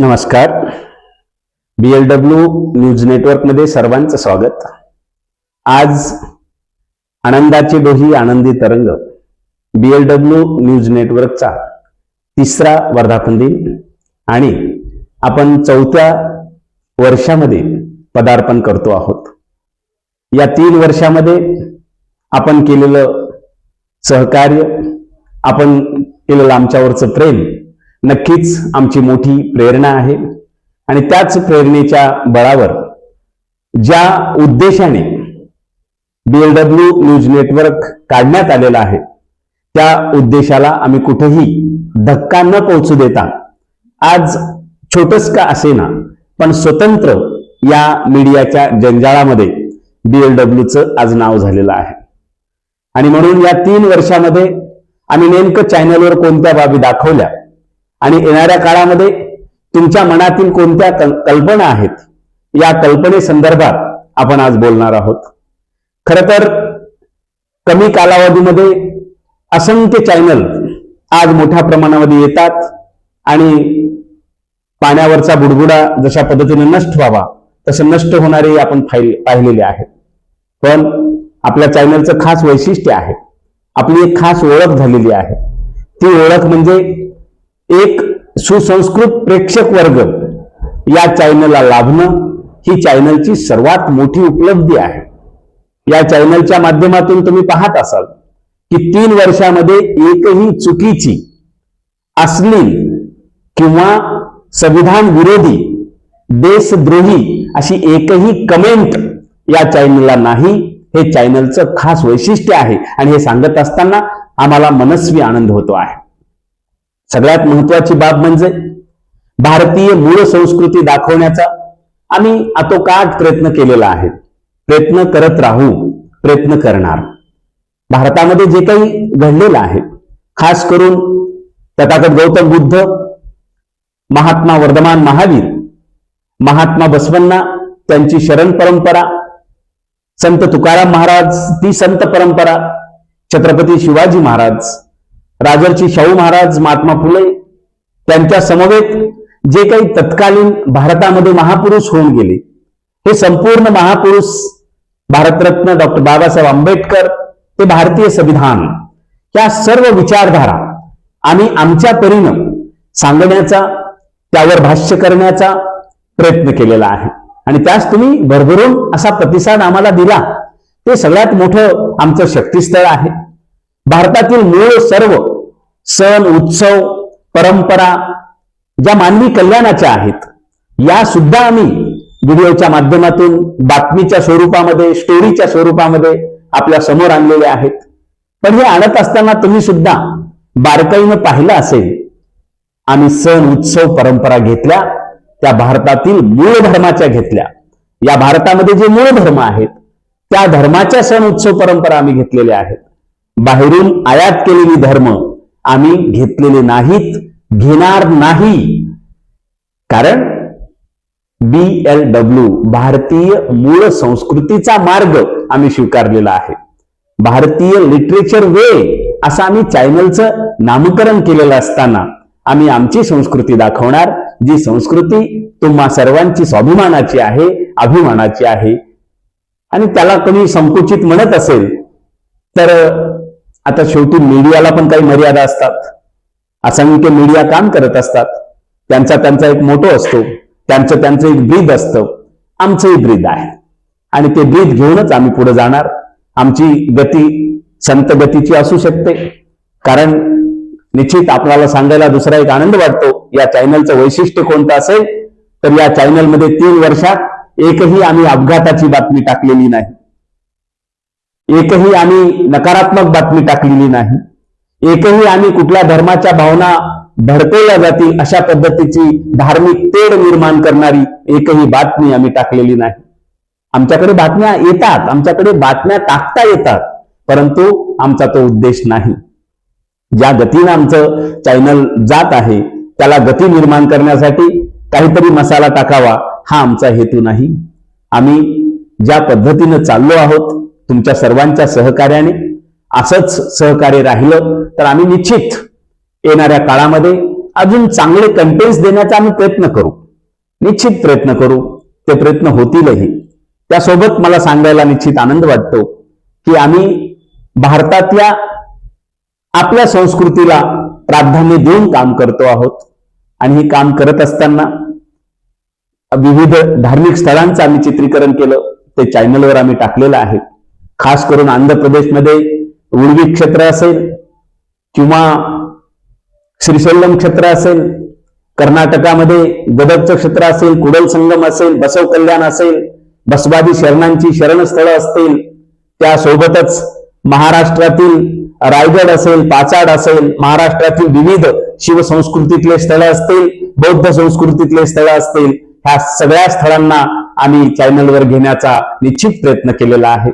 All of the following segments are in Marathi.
नमस्कार. बी एल डब्ल्यू न्यूज नेटवर्कमध्ये सर्वांचं स्वागत. आज आनंदाची डोही आनंदी तरंग. बी एल डब्ल्यू न्यूज नेटवर्कचा तिसरा वर्धापन दिन आणि आपण चौथ्या वर्षामध्ये पदार्पण करतो आहोत. या तीन वर्षामध्ये आपण केलेलं सहकार्य आपण केलेलं आमच्यावरचं प्रेम नक्कीच आमची मोठी प्रेरणा आहे. आणि त्याच प्रेरणेच्या बळावर ज्या उद्देशाने बीएलडब्ल्यू न्यूज नेटवर्क काढण्यात आलेलं आहे त्या उद्देशाला आम्ही कुठेही धक्का न पोहोचू देता आज छोटस का असेना पण स्वतंत्र या मीडियाच्या जंजाळामध्ये बीएलडब्ल्यूचं आज नाव झालेलं आहे. आणि म्हणून या तीन वर्षामध्ये आम्ही नेमकं चॅनलवर कोणत्या बाबी दाखवल्या आणि येणाऱ्या काळामध्ये तुमच्या मनातील कोणत्या कल्पना आहेत या कल्पनेसंदर्भात आपण आज बोलणार आहोत. खर तर कमी कालावधीमध्ये असंख्य चॅनल आज मोठ्या प्रमाणामध्ये येतात आणि पाण्यावरचा बुडबुडा जशा पद्धतीने नष्ट व्हावा तसं नष्ट होणारे आपण फाईल- पाहिलेले आहेत. पण आपल्या चॅनलचं खास वैशिष्ट्य आहे आपली एक खास ओळख झालेली आहे. ती ओळख म्हणजे एक सुसंस्कृत प्रेक्षक वर्ग या चॅनलला लाभणं ही चॅनलची सर्वात मोठी उपलब्धी आहे. या चॅनलच्या माध्यमातून तुम्ही पाहत असाल की तीन वर्षामध्ये एकही चुकीची अश्लील किंवा संविधान विरोधी देशद्रोही अशी एकही कमेंट या चॅनलला नाही. हे चॅनलचं खास वैशिष्ट्य आहे आणि हे सांगत असताना आम्हाला मनस्वी आनंद होतो आहे. सगळ्यात महत्वाची बाब म्हणजे भारतीय मूळ संस्कृती दाखवण्याचा आम्ही आतोकाट प्रयत्न केलेला आहे. प्रयत्न करत राहू प्रयत्न करणार. भारतामध्ये जे काही घडलेलं आहे खास करून तथागत गौतम बुद्ध महात्मा वर्धमान महावीर महात्मा बसवन्ना त्यांची शरण परंपरा संत तुकाराम महाराज ती संत परंपरा छत्रपती शिवाजी महाराज राजर्षी शाहू महाराज महात्मा फुले त्यांच्या समवेत जे काही तत्कालीन भारतामध्ये महापुरुष होऊन गेले हे संपूर्ण महापुरुष भारतरत्न डॉक्टर बाबासाहेब आंबेडकर ते भारतीय संविधान या सर्व विचारधारा आम्ही आमच्या परीनं सांगण्याचा त्यावर भाष्य करण्याचा प्रयत्न केलेला आहे. आणि त्यास तुम्ही भरभरून असा प्रतिसाद आम्हाला दिला ते सगळ्यात मोठं आमचं शक्तीस्थळ आहे. भारतातील मूळ सर्व सण उत्सव परंपरा ज्या मानवी कल्याणाच्या आहेत या सुद्धा आम्ही व्हिडिओच्या माध्यमातून बातमीच्या स्वरूपामध्ये स्टोरीच्या स्वरूपामध्ये आपल्यासमोर आणलेले आहेत. पण हे आणत असताना तुम्ही सुद्धा बारकाईनं पाहिलं असेल आम्ही सण उत्सव परंपरा घेतल्या त्या भारतातील मूळ धर्माच्या घेतल्या. या भारतामध्ये जे मूळ धर्म आहेत त्या धर्माच्या सण उत्सव परंपरा आम्ही घेतलेल्या आहेत. बाहेरून आयात केलेली धर्म आम्ही घेतलेले नाहीत घेणार नाही. कारण बी एल डब्ल्यू भारतीय मूळ संस्कृतीचा मार्ग आम्ही स्वीकारलेला आहे. भारतीय लिटरेचर वे असं आम्ही चॅनलचं नामकरण केलेलं असताना आम्ही आमची संस्कृती दाखवणार जी संस्कृती तुम्हा सर्वांची स्वाभिमानाची आहे अभिमानाची आहे. आणि त्याला कोणी संकुचित म्हणत असेल तर आता शेवटी मीडियाला पण काही मर्यादा असतात. असंख्य मीडिया काम करत असतात. त्यांचा त्यांचा एक मोठो असतो. त्यांचं त्यांचं एक ब्रीद असतं. आमचंही ब्रीद आहे. आणि ते ब्रीद घेऊनच आम्ही पुढे जाणार. आमची गती संत गतीची असू शकते. कारण निश्चित आपल्याला सांगायला दुसरा एक आनंद वाटतो या चॅनलचं वैशिष्ट्य कोणतं असेल? तर या चॅनलमध्ये तीन वर्षात एकही आम्ही अपघाताची बातमी टाकलेली नाही. एकही आम्ही नकारात्मक बातमी टाकलेली नाही. एकही आम्ही कुठल्या धर्माच्या भावना भडकवल्या जातील अशा पद्धतीची धार्मिक तेढ निर्माण करणारी एकही बातमी आम्ही टाकलेली नाही. आमच्याकडे बातम्या येतात आमच्याकडे बातम्या टाकता येतात परंतु आमचा तो उद्देश नाही. ज्या गतीनं आमचं चॅनल जात आहे त्याला गती निर्माण करण्यासाठी काहीतरी मसाला टाकावा हा आमचा हेतू नाही. आम्ही ज्या पद्धतीनं चाललो आहोत तुमच्या सर्वांच्या सहकार्याने असंच सहकार्य राहिलं तर आम्ही निश्चित येणाऱ्या काळामध्ये अजून चांगले कंटेंट्स देण्याचा आम्ही प्रयत्न करू. निश्चित प्रयत्न करू. ते प्रयत्न होतीलही. त्यासोबत मला सांगायला निश्चित आनंद वाटतो की आम्ही भारतातल्या आपल्या संस्कृतीला प्राधान्य देऊन काम करतो आहोत. आणि हे काम करत असताना विविध धार्मिक स्थळांचं आम्ही चित्रीकरण केलं. ते चॅनलवर आम्ही टाकलेलं आहे. खास करून आंध्र प्रदेशमध्ये उडवी क्षेत्र असेल किंवा श्रीशैलम क्षेत्र असेल कर्नाटकामध्ये गदगचं क्षेत्र असेल कुडल संगम असेल बसव कल्याण असेल बसवादी शरणांची शरणस्थळं असतील त्यासोबतच महाराष्ट्रातील रायगड असेल पाचाड असेल महाराष्ट्रातील विविध शिवसंस्कृतीतले स्थळं असतील बौद्ध संस्कृतीतले स्थळं असतील ह्या सगळ्या स्थळांना आम्ही चॅनलवर घेण्याचा निश्चित प्रयत्न केलेला आहे.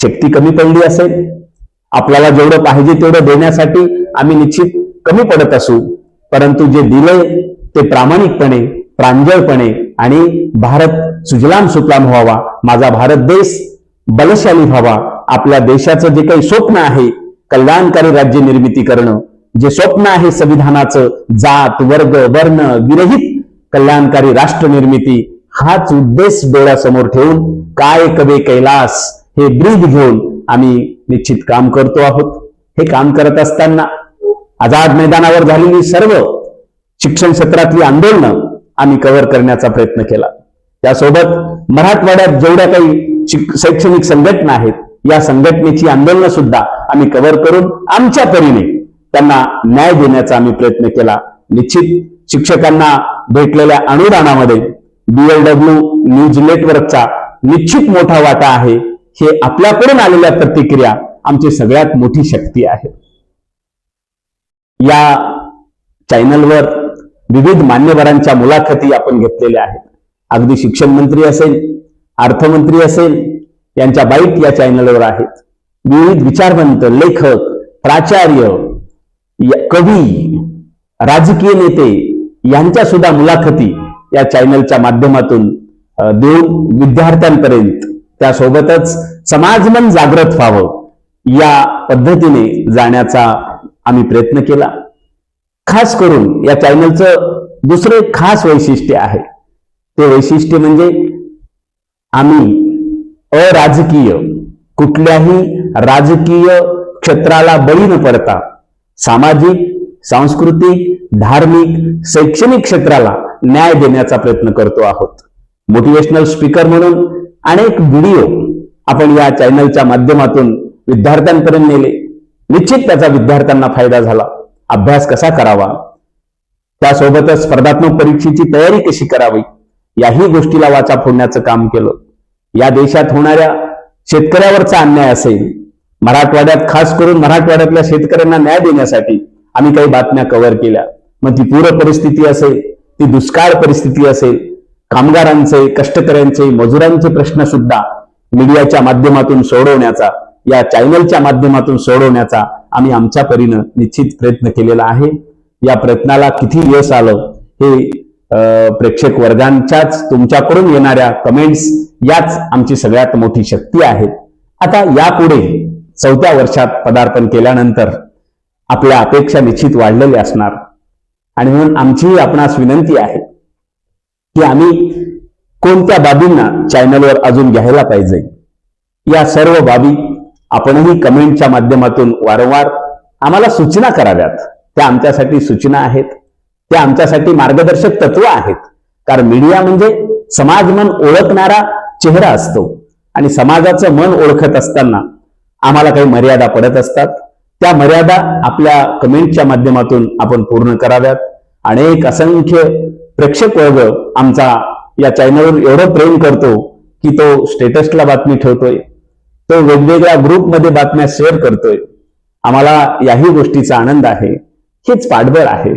शक्ती कमी पडली असेल आपल्याला जेवढं पाहिजे तेवढं देण्यासाठी आम्ही निश्चित कमी पडत असू. परंतु जे दिले ते प्रामाणिकपणे प्रांजळपणे आणि भारत सुजलाम सुकलाम व्हावा माझा भारत देश बलशाली व्हावा आपल्या देशाचं जे काही स्वप्न आहे कल्याणकारी राज्य निर्मिती करणं जे स्वप्न आहे संविधानाचं जात वर्ग वर्ण विरहित कल्याणकारी राष्ट्र निर्मिती हाच उद्देश डोळ्यासमोर ठेवून काय कवे कैलास हे ब्रीद घेऊन आम्ही निश्चित काम करतो आहोत. हे काम करत असताना आझाद मैदानावर झालेली सर्व शिक्षण क्षेत्रातली आंदोलनं आम्ही कव्हर करण्याचा प्रयत्न केला. त्यासोबत मराठवाड्यात जेवढ्या काही शैक्षणिक संघटना आहेत या संघटनेची आंदोलनं सुद्धा आम्ही कव्हर करून आमच्या परीने त्यांना न्याय देण्याचा आम्ही प्रयत्न केला. निश्चित शिक्षकांना भेटलेल्या अनुदानामध्ये बीएलडब्ल्यू न्यूज नेटवर्कचा निश्चित मोठा वाटा आहे. हे आपल्याकडून आलेल्या प्रतिक्रिया आमची सगळ्यात मोठी शक्ती आहे. या चॅनलवर विविध मान्यवरांच्या मुलाखती आपण घेतलेल्या आहेत. अगदी शिक्षण मंत्री असेल अर्थमंत्री असेल यांच्या बाईट या चॅनलवर आहेत. विविध विचारवंत लेखक प्राचार्य कवी राजकीय नेते यांच्या सुद्धा मुलाखती या चॅनलच्या माध्यमातून देऊन विद्यार्थ्यांपर्यंत त्यासोबतच समाजमन जागृत व्हावं या पद्धतीने जाण्याचा आम्ही प्रयत्न केला. खास करून या चॅनलचं दुसरे खास वैशिष्ट्य आहे. ते वैशिष्ट्य म्हणजे आम्ही अराजकीय कुठल्याही राजकीय क्षेत्राला बळी न पडता सामाजिक सांस्कृतिक धार्मिक शैक्षणिक क्षेत्राला न्याय देण्याचा प्रयत्न करतो आहोत. मोटिवेशनल स्पीकर म्हणून अनेक व्हिडिओ आपण या चॅनलच्या माध्यमातून विद्यार्थ्यांपर्यंत नेले. निश्चित त्याचा विद्यार्थ्यांना फायदा झाला. अभ्यास कसा करावा? त्यासोबतच स्पर्धात्मक परीक्षेची तयारी कशी करावी? याही गोष्टीला वाचा फोडण्याचं काम केलं. या देशात होणाऱ्या शेतकऱ्यावरचा अन्याय असेल. मराठवाड्यात खास करून मराठवाड्यातल्या शेतकऱ्यांना न्याय देण्यासाठी आम्ही काही बातम्या कव्हर केल्या. मग ती पूर परिस्थिती असेल ती दुष्काळ परिस्थिती असेल कामगारांचे कष्टकऱ्यांचे मजुरांचे प्रश्न सुद्धा मीडियाच्या माध्यमातून सोडवण्याचा या चॅनलच्या माध्यमातून सोडवण्याचा आम्ही आमच्या परीनं निश्चित प्रयत्न केलेला आहे. या प्रयत्नाला किती यश आलं हे प्रेक्षक वर्गांच्याच तुमच्याकडून येणाऱ्या कमेंट्स याच आमची सगळ्यात मोठी शक्ती आहे आता यापुढे चौथ्या वर्षात पदार्पण केल्यानंतर आपल्या अपेक्षा निश्चित वाढलेल्या असणार. आणि म्हणून आमचीही आपणास विनंती आहे की आम्ही कोणत्या बाबींना चॅनलवर अजून घ्यायला पाहिजे? या सर्व बाबी आपणही कमेंटच्या माध्यमातून वारंवार आम्हाला सूचना कराव्यात. त्या आमच्यासाठी सूचना आहेत. त्या आमच्यासाठी मार्गदर्शक तत्व आहेत. कारण मीडिया म्हणजे समाज मन ओळखणारा चेहरा असतो. आणि समाजाचं मन ओळखत असताना आम्हाला काही मर्यादा पडत असतात. त्या मर्यादा आपल्या कमेंटच्या माध्यमातून आपण पूर्ण कराव्यात. अनेक असंख्य प्रेक्षक वर्ग आमचा या चॅनलवर एवढं प्रेम करतो की तो स्टेटसला बातमी ठेवतोय. तो वेगवेगळ्या ग्रुपमध्ये बातम्या शेअर करतोय. आम्हाला याही गोष्टीचा आनंद आहे. हेच पाठबळ आहे.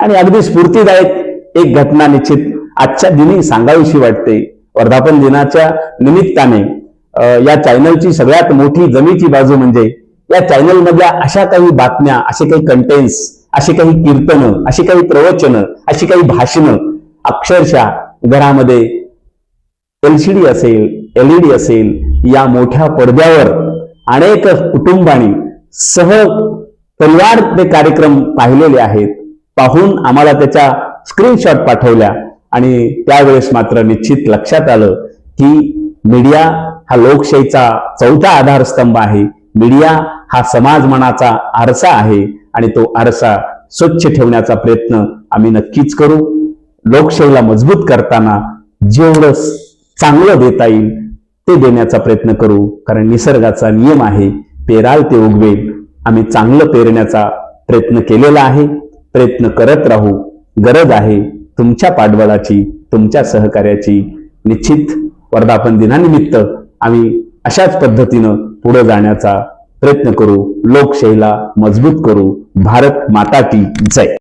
आणि अगदी स्फूर्तीदायक एक घटना निश्चित आजच्या दिनी सांगावीशी वाटते. वर्धापन दिनाच्या निमित्ताने या चॅनलची सगळ्यात मोठी जमीची बाजू म्हणजे या चॅनलमधल्या अशा काही बातम्या असे काही कंटेंट्स अशी काही कीर्तनं अशी काही प्रवचनं अशी काही भाषणं अक्षरशः घरामध्ये एलसीडी असेल एलईडी असेल या मोठ्या पडद्यावर अनेक कुटुंबांनी सह परिवार ते कार्यक्रम पाहिलेले आहेत. पाहून आम्हाला त्याच्या स्क्रीनशॉट पाठवल्या आणि त्यावेळेस मात्र निश्चित लक्षात आलं की मीडिया हा लोकशाहीचा चौथा आधारस्तंभ आहे. मीडिया हा समाज मनाचा आरसा आहे. आणि तो आरसा स्वच्छ ठेवण्याचा प्रयत्न आम्ही नक्कीच करू. लोकशाहीला मजबूत करताना जेवढं चांगलं देता येईल ते देण्याचा प्रयत्न करू. कारण निसर्गाचा नियम आहे पेराल ते उगवेल. आम्ही चांगलं पेरण्याचा प्रयत्न केलेला आहे. प्रयत्न करत राहू. गरज आहे तुमच्या पाठबळाची तुमच्या सहकार्याची. निश्चित वर्धापन दिनानिमित्त आम्ही अशाच पद्धतीनं पुढे जाण्याचा प्रयत्न करू लोकशाहीला मजबूत करू. भारत माता की जय.